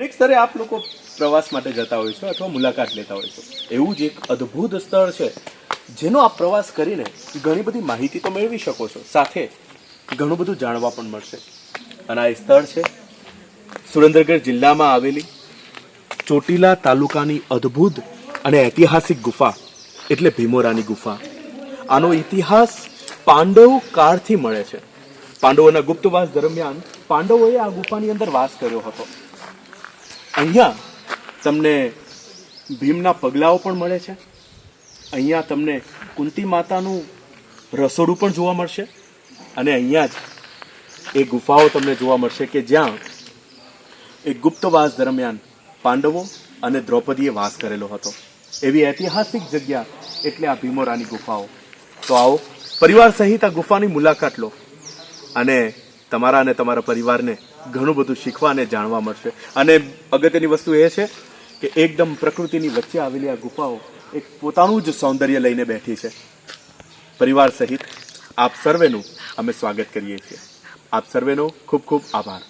દરેક સ્તરે આપ લોકો પ્રવાસ માટે જતા હોય છો અથવા મુલાકાત લેતા હોય છો. એવું જ એક અદ્ભુત સ્થળ છે, જેનો આપ પ્રવાસ કરીને ઘણી બધી માહિતી તો મેળવી શકો છો. સાથે ઘણું બધું જાણવા પણ મળશે. અને આ સ્થળ છે, સુરેન્દ્રગઢ જિલ્લામાં આવેલી ચોટીલા તાલુકાની અદ્ભુત અને ઐતિહાસિક ગુફા, એટલે ભીમોરાની ગુફા. આનો ઇતિહાસ પાંડવ કાળથી મળે છે. પાંડવોના ગુપ્તવાસ દરમિયાન પાંડવોએ આ ગુફાની અંદર વાસ કર્યો હતો. અહીંયા તમને ભીમના પગલાઓ પણ મળે છે. અહીંયા તમને કુંતી માતાનું રસોડું પણ જોવા મળશે. અને અહીંયા જ એ ગુફાઓ તમને જોવા મળશે કે જ્યાં એ ગુપ્તવાસ દરમિયાન પાંડવો અને દ્રૌપદીએ વાસ કરેલો હતો. એવી ઐતિહાસિક જગ્યા એટલે આ ભીમોરાની ગુફાઓ. તો આવો, પરિવાર સહિત આ ગુફાની મુલાકાત લો. અને તમારા અને તમારા પરિવારને ઘણું બધું શીખવા અને જાણવા મળશે. અને અગત્યની વસ્તુ એ છે કે એકદમ પ્રકૃતિની વચ્ચે આવેલી આ ગુફાઓ એક પોતાનું જ સૌંદર્ય લઈને બેઠી છે. પરિવાર સહિત આપ સર્વેનું અમે સ્વાગત કરીએ છીએ. આપ સર્વેનો ખૂબ ખૂબ આભાર.